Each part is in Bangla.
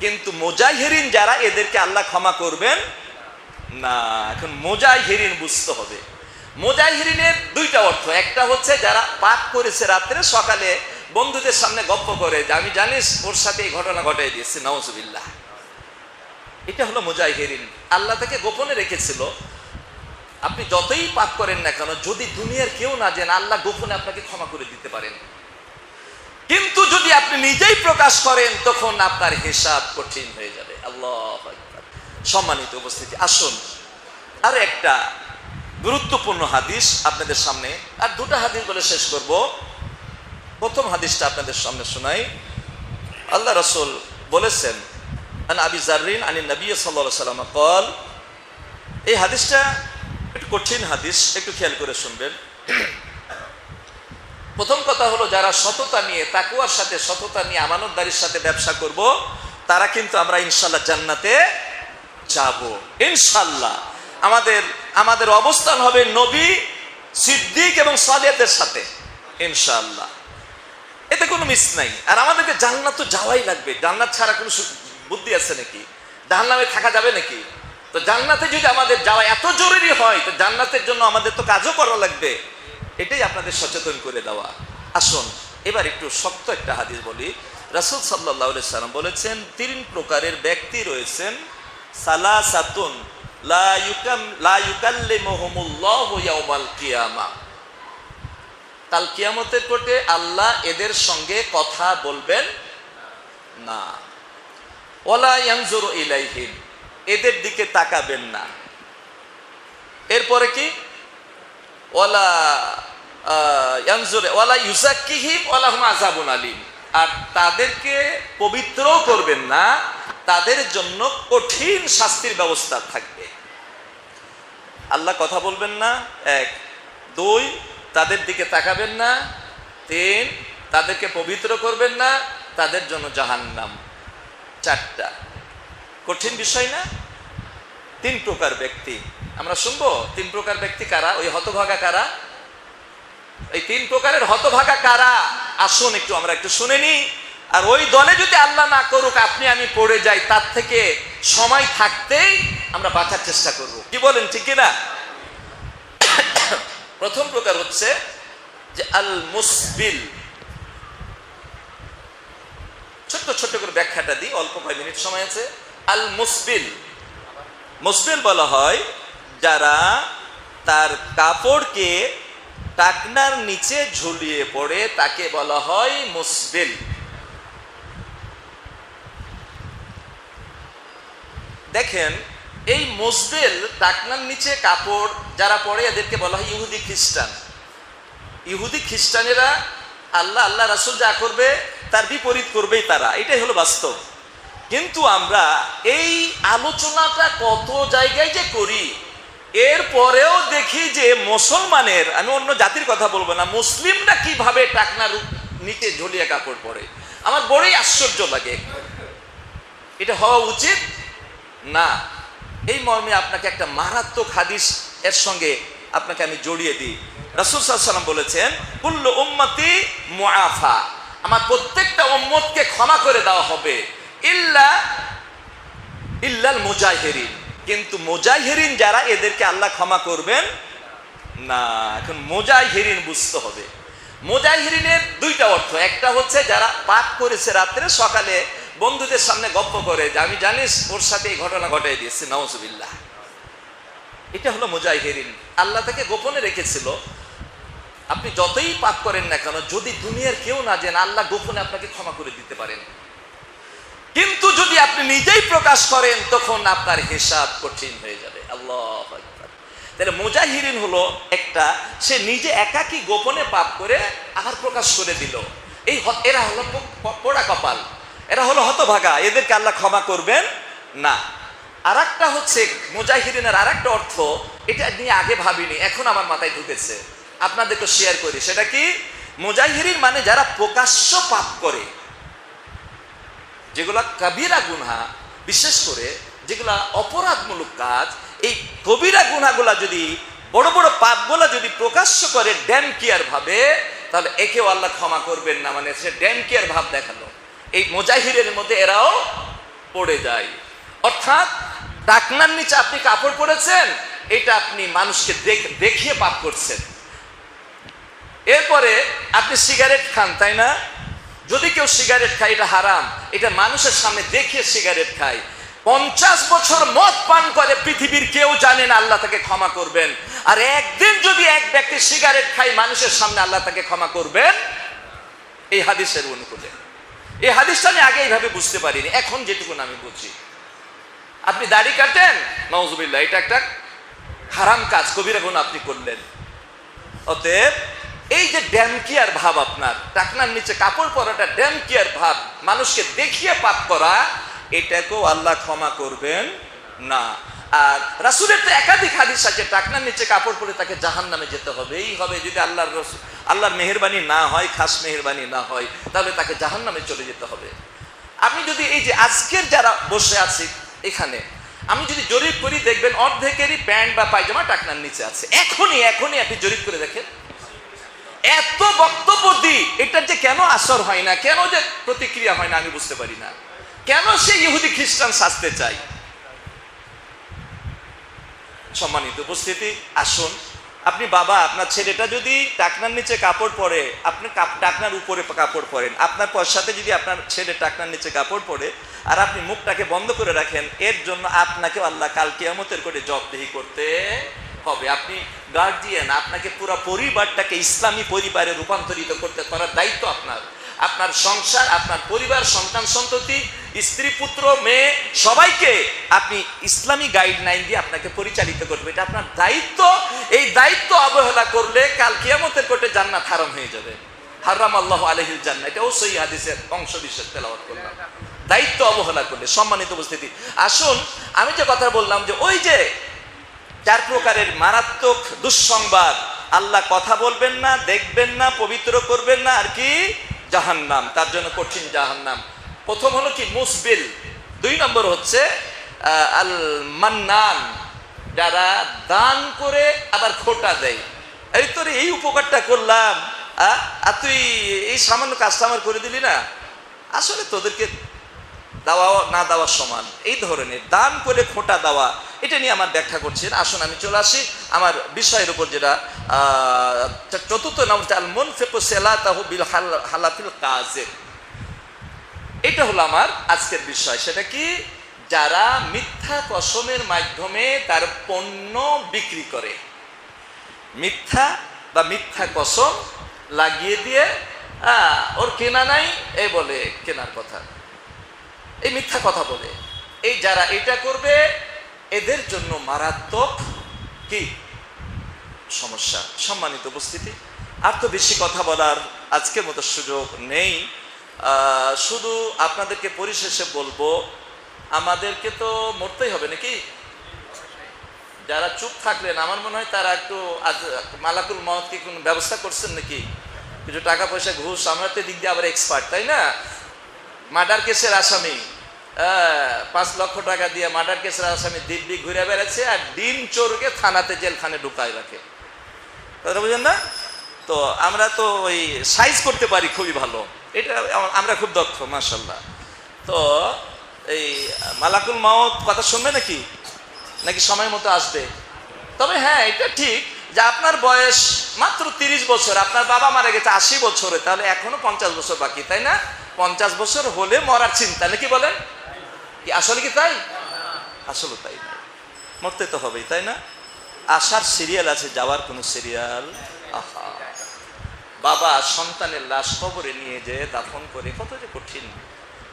কিন্তু মোজাহিরিন যারা এদেরকে আল্লাহ ক্ষমা করবেন, না, এখন মোজাহিরিন বুঝতে হবে। মোজাহিরিনের দুইটা অর্থ। একটা হচ্ছে যারা পাপ করেছে রাত্রে, সকালে বন্ধুদের সামনে গপ্প করে যে, আমি জানিস, ওর সাথে এই ঘটনা ঘটাই দিয়েছি নওয়াজুবিল্লাহ এটা হলো মুজাহিরিন। আল্লাহ থেকে গোপনে রেখেছিল, আপনি যতই পাপ করেন না কেন, যদি দুনিয়ার কেউ না জানে, আল্লাহ গোপনে আপনাকে ক্ষমা করে দিতে পারেন। কিন্তু যদি আপনি নিজেই প্রকাশ করেন, তখন আপনার হিসাব কঠিন হয়ে যাবে। আল্লাহ সম্মানিত উপস্থিতি, আসুন। আর একটা গুরুত্বপূর্ণ হাদিস আপনাদের সামনে, আর দুটো হাদিস বলে শেষ করব। প্রথম হাদিসটা আপনাদের সামনে শোনাই। আল্লাহ রসুল বলেছেন আবি জারিন আনি নবী সাল্লাহ সাল্লাম কল এই হাদিসটা একটু কঠিন হাদিস, একটু খেয়াল করে শুনবেন। প্রথম কথা হলো যারা সততা নিয়ে, তাকুয়ার সাথে, সততা নিয়ে, আমানতদারির সাথে ব্যবসা করব, তারা কিন্তু আমরা ইনশাল্লাহ জান্নাতে যাব। ইনশাল্লাহ আমাদের আমাদের অবস্থান হবে নবী, সিদ্দিক এবং সাদেদের সাথে। ইনশাল্লাহ এতে কোনো মিস নাই। আর আমাদেরকে জান্নাত তো যাওয়াই লাগবে। জান্নাত ছাড়া কোনো বুদ্ধি আছে নাকি? জাহান্নামে থাকা যাবে নাকি? তো জান্নাতে যদি আমাদের যাওয়া এত জরুরি হয়, তো জান্নাতের জন্য আমাদের তো কাজও করা লাগবে। এটাই আপনাদের সচেতন করে দেওয়া। আসুন, এবার একটু শক্ত একটা হাদিস বলি। রাসুল সাল্লাহ সাল্লাম বলেছেন, তিন প্রকারের ব্যক্তি রয়েছেন। সালা সাতুন কাল কিয়ামতের কোটে আল্লাহ এদের সঙ্গে কথা বলবেন না। ওলা ইয়ানজুরু ইলাইহিম, এদের দিকে তাকাবেন না। এরপরে কি? ওলা ইয়ানজুর ওলা ইউজাক্কিহিম ওলা হুম আযাবুন আলিম আর তাদেরকে পবিত্রও করবেন না, তাদের জন্য কঠিন শাস্তির ব্যবস্থা থাকবে। আল্লাহ কথা বলবেন না, এক। দুই, তাদের দিকে তাকাবেন না, তিন, তাদেরকে পবিত্র করবেন না, তাদের জন্য জাহান্নাম। চারটা। কঠিন বিষয় না? তিন প্রকার ব্যক্তি। আমরা শুনব, তিন প্রকার ব্যক্তি কারা? ওই হতভাগা কারা? এই তিন প্রকারের হতভাগা কারা? আসুন একটু, আমরা একটু শুনে নিই আর ওই দলে যদি আল্লাহ না করুক, আপনি আমি পড়ে যাই, তার থেকে সময় থাকতেই আমরা বাঁচার চেষ্টা করব। কি বলেন, ঠিক না প্রথম প্রকার হচ্ছে যে আল মুসবিল ছোট্ট ছোট্ট করে ব্যাখ্যাটা দিই, অল্প কয়েক মিনিট সময় আছে। আল মুসবিল মুসবিল বলা হয় যারা তার কাপড়কে টাকনার নিচে ঝুলিয়ে পড়ে, তাকে বলা হয় মুসবিল। দেখেন, এই মুসবিল, টাকনার নিচে কাপড় যারা পরে এদেরকে বলা হয় ইহুদি খ্রিস্টান। ইহুদি খ্রিস্টানেরা আল্লাহ আল্লাহ রাসুল যা করবে, তার বিপরীত করবেই তারা। এটাই হলো বাস্তব। কিন্তু আমরা এই আলোচনাটা কত জায়গায় যে করি এর পরেও দেখি যে মুসলমানের, আমি অন্য জাতির কথা বলব না, মুসলিমরা কীভাবে টাকনার নিচে ঝুলিয়ে কাপড় পরে? আমার বড়ই আশ্চর্য লাগে। এটা হওয়া উচিত? না। এই মর্মে আপনাকে একটা মারাত্মক হাদিস এর সঙ্গে আপনাকে আমি জড়িয়ে দিই। রাসুল সাল্লাম বলেছেন, কুল্লু উম্মতি মুআফা। আমার প্রত্যেকটা উম্মতকে ক্ষমা করে দেওয়া হবে। ইল্লা, ইল্লাল মুজাহিরিন। কিন্তু মুজাহিরিন যারা এদেরকে আল্লাহ ক্ষমা করবেন, না, এখন মুজাহিরিন বুঝতে হবে। মুজাহিরিনের দুইটা অর্থ, একটা হচ্ছে যারা পাপ করেছে রাত্রে, সকালে বন্ধুদের সামনে গপ্প করে যে, আমি জানিস ওর সাথে এই ঘটনা ঘটাই দিয়েছি নওয়াজুবিল্লাহ এটা হলো মুজাহিরিন আল্লাহ তাকে গোপনে রেখেছিল, আপনি যতই পাপ করেন না কেন, যদি দুনিয়ার কেউ না জানে, আল্লাহ গোপনে আপনাকে ক্ষমা করে দিতে পারেন। কিন্তু যদি আপনি নিজেই প্রকাশ করেন, তখন আপনার হিসাব কঠিন হয়ে যাবে। আল্লাহ তাহলে মুজাহিরিন হলো একটা, সে নিজে একাকি গোপনে পাপ করে আবার প্রকাশ করে দিল। এই এরা হলো পোড়া কপাল। এরা হলো হতভাগা। এদেরকে আল্লাহ ক্ষমা করবেন? না। আর একটা হচ্ছে, মুজাহিরিনের আর একটা অর্থ, এটা নিয়ে আগে ভাবিনি, এখন আমার মাথায় ঢুকেছে। আপনাদেরকে শেয়ার করি। সেটা কি? মুজাহিরিন মানে যারা প্রকাশ্য পাপ করে। যেগুলা কবিরা গুনহা, বিশেষ করে যেগুলা অপরাধমূলক কাজ, এই কবিরা গুনাগুলা যদি, বড় বড় পাপগুলা যদি প্রকাশ্য করে ড্যাম কেয়ার ভাবে, তাহলে একেও আল্লাহ ক্ষমা করবেন না। মানে সে ড্যাম কেয়ার ভাব দেখাল। এই মোজাহিরের মধ্যে এরাও পড়ে যায়। অর্থাৎ টাকনার নিচে আপনি কাপড় পরেছেন, এটা আপনি মানুষকে দেখিয়ে পাপ করছেন। এরপরে আপনি সিগারেট খান, তাই না? যদি কেউ সিগারেট খায়, এটা হারাম। এটা মানুষের সামনে দেখিয়ে সিগারেট খায়। পঞ্চাশ বছর মদ পান করে পৃথিবীর কেউ জানে না, আল্লাহ তাকে ক্ষমা করবেন। আর একদিন যদি এক ব্যক্তি সিগারেট খায়, মানুষের সামনে আল্লাহ তাকে ক্ষমা করবেন। এই হাদিসের অনুকূলে। এই হাদিসটা আমি আগে এইভাবে বুঝতে পারিনি। এখন যেটুকু আমি বুঝি। আপনি দাড়ি কাটেন? নজবিল্লা এটা একটা হারাম কাজ। কবিরা গুণ আপনি করলেন। অতএব এই যে ড্যামকিয়ার ভাব আপনার, টাকনার নিচে কাপড় পরাটা ড্যামকিয়ার ভাব, মানুষকে দেখিয়ে পাপ করা, এটাকেও আল্লাহ ক্ষমা করবেন না। আর রাসুলের তো একাধিক হাদিস আছে, টাকনার নিচে কাপড় পরে তাকে জাহান নামে যেতে হবে এই হবে। যদি আল্লাহর রসুল, আল্লাহর মেহরবানি না হয়, খাস মেহরবানি না হয়, তাহলে তাকে জাহান নামে চলে যেতে হবে। আপনি যদি এই যে আজকের যারা বসে আছি এখানে, আমি যদি জরিপ করি, দেখবেন অর্ধেকেরই প্যান্ট বা পায়জামা টাকনার নিচে আছে। এখনই এখনই আপনি জরিপ করে দেখেন। এত বক্তব্য দিই এটার যে কেন আসর হয় না, কেন যে প্রতিক্রিয়া হয় না, আমি বুঝতে পারি না। কেন সে ইহুদি খ্রিস্টান সাজতে চাই সম্মানিত উপস্থিতি, আসুন। আপনি বাবা, আপনার ছেলেটা যদি টাকনার নিচে কাপড় পরে আপনি টাকনার উপরে কাপড় পরেন, আপনার পয়সাতে যদি আপনার ছেলে টাকনার নিচে কাপড় পরে, আর আপনি মুখটাকে বন্ধ করে রাখেন, এর জন্য আপনাকে আল্লাহ কাল কিয়ামতের করে জবদেহি করতে হবে। আপনি গার্জিয়ান আপনাকে পুরো পরিবারটাকে ইসলামী পরিবারে রূপান্তরিত করতে, করার দায়িত্ব আপনার। আপনার সংসার, আপনার পরিবার, সন্তান, সন্ততি, স্ত্রী, পুত্র, মেয়ে, সবাইকে আপনি ইসলামী গাইডলাইন দিয়ে আপনাকে পরিচালিত করবে। এটা আপনার দায়িত্ব। এই দায়িত্ব অবহেলা করলে কাল কিয়ামতের কোর্টে জান্নাত হারাম হয়ে যাবে। হারাম আল্লাহ আলহিল জান্নাত। এটাও সই হাদিসের অংশ বিশেষ তেলাওয়াত করলাম। দায়িত্ব অবহেলা করলে, সম্মানিত উপস্থিতি। আসুন, আমি যে কথা বললাম যে ওই যে চার প্রকারের মারাত্মক দুঃসংবাদ। আল্লাহ কথা বলবেন না, দেখবেন না, পবিত্র করবেন না, আর কি? জাহান্নাম, তার জন্য কঠিন জাহান্নাম। প্রথম হলো কি? মুসবিল। দুই নম্বর হচ্ছে আল মান্নান যারা দান করে আবার খোটা দেয়। এই তোর এই উপকারটা করলাম। আর তুই এই সামান্য কাজটা আমার করে দিলি না? আসলে তোদেরকে দেওয়া না দেওয়ার সমান। এই ধরনের দান করে খোঁটা দেওয়া, এটা নিয়ে আমার ব্যাখ্যা করছেন। আসুন, আমি চলে আসি। আমার বিষয়ের উপর যেটা চতুর্থ নাম হচ্ছে আল মন ফেকো বিল হাল- হালাফিল কাজের এটা হলো আমার আজকের বিষয়। সেটা কি? যারা মিথ্যা কসমের মাধ্যমে তার পণ্য বিক্রি করে। মিথ্যা বা মিথ্যা কসম লাগিয়ে দিয়ে ওর কেনা নাই, এ বলে কেনার কথা। এই মিথ্যা কথা বলে। এই যারা এটা করবে, এদের জন্য মারাত্মক কি? সমস্যা। সম্মানিত উপস্থিতি। আর তো বেশি কথা বলার আজকের মতো সুযোগ নেই। শুধু আপনাদেরকে পরিশেষে বলব, আমাদেরকে তো মরতেই হবে নাকি? যারা চুপ থাকলেন, আমার মনে হয় তারা একটু আজ মালাকুল মহৎ কি কোনো ব্যবস্থা করছেন নাকি? কিছু টাকা পয়সা, ঘুষ, আমরা তো এদিক দিয়ে আবার এক্সপার্ট তাই না? মার্ডার কেসের আসামি পাঁচ লক্ষ টাকা দিয়ে মার্ডার কেসের আসামি দিব্যি ঘুরে বেড়াচ্ছে আর দিন চোরকে থানাতে জেলখানে ঢুকায় রাখে। কথা বুঝেন না? তো আমরা তো ওই সাইজ করতে পারি খুবই ভালো। এটা আমরা খুব দক্ষ মার্শাল্লাহ তো এই মালাকুল মাওত কথা শুনবে নাকি? নাকি সময় মতো আসবে? তবে হ্যাঁ এটা ঠিক যে আপনার বয়স মাত্র তিরিশ বছর, আপনার বাবা মারা গেছে আশি বছরে, তাহলে এখনও পঞ্চাশ বছর বাকি, তাই না? পঞ্চাশ বছর হলে মরার চিন্তা, নাকি বলেন? কি আসলে কি তাই? আসলে তাই না। মরতে তো হবেই, তাই না? আসার সিরিয়াল আছে, যাওয়ার কোনো সিরিয়াল আহা। বাবা সন্তানের লাশ কবরে নিয়ে যে দাফন করে, কত যে কঠিন,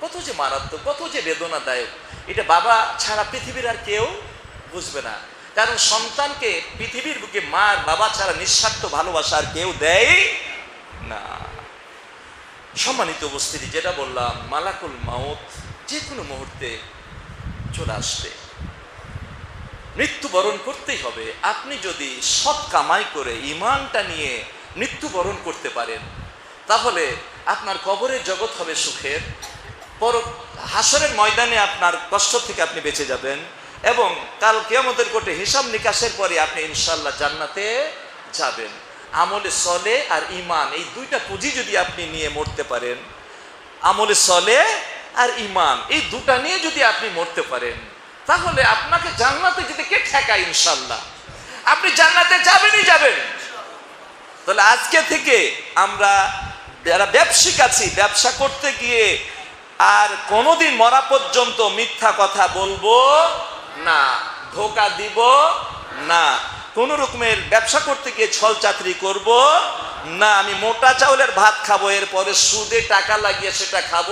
কত যে মারাত্মক, কত যে বেদনাদায়ক। এটা বাবা ছাড়া পৃথিবীর আর কেউ বুঝবে না। কারণ সন্তানকে পৃথিবীর বুকে মার, বাবা ছাড়া নিঃস্বার্থ ভালোবাসা আর কেউ দেয় না। সম্মানিত উপস্থিতি, যেটা বললাম, মালাকুল মাউত যে কোনো মুহূর্তে চলে আসবে। মৃত্যুবরণ করতেই হবে। আপনি যদি সৎ কামাই করে ইমানটা নিয়ে মৃত্যুবরণ করতে পারেন, তাহলে আপনার কবরের জগৎ হবে সুখের। পর হাসরের ময়দানে আপনার কষ্ট থেকে আপনি বেঁচে যাবেন এবং কাল কেয়ামতের কোটে হিসাব নিকাশের পরে আপনি ইনশাল্লাহ জান্নাতে যাবেন। আমলে সলে আর ইমান এই দুইটা পুঁজি যদি আপনি নিয়ে মরতে পারেন, আমলে সলে আর ইমান এই দুটা নিয়ে যদি আপনি মরতে পারেন, তাহলে আপনাকে জান্নাতে যেতে কে ঠেকায় ইনশাল্লাহ আপনি জান্নাতে যাবেনই যাবেন। তাহলে আজকে থেকে আমরা যারা ব্যবসায়িক আছি, ব্যবসা করতে গিয়ে আর কোনোদিন মরা পর্যন্ত মিথ্যা কথা বলব না, ধোকা দিব না। কোন রকমের ব্যবসা করতে গিয়ে ছল চাকরি করব? না, আমি মোটা চাউলের ভাত খাব, এরপরে সুদে টাকা লাগিয়ে সেটা খাব?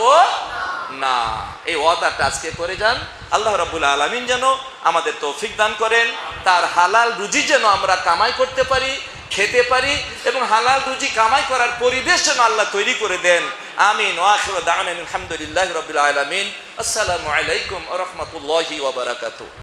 না, এই ওয়াদাটা আজকে করে যান। আল্লাহ রাবুল আলমিন যেন আমাদের তৌফিক দান করেন। তার হালাল রুজি যেন আমরা কামাই করতে পারি, খেতে পারি, এবং হালাল রুজি কামাই করার পরিবেশ যেন আল্লাহ তৈরি করে দেন। আমিন। ওয়াখির দাওয়ানা আলহামদুলিল্লাহ রবিল আলমিন। আসসালামু আলাইকুম রহমতুল্লাহি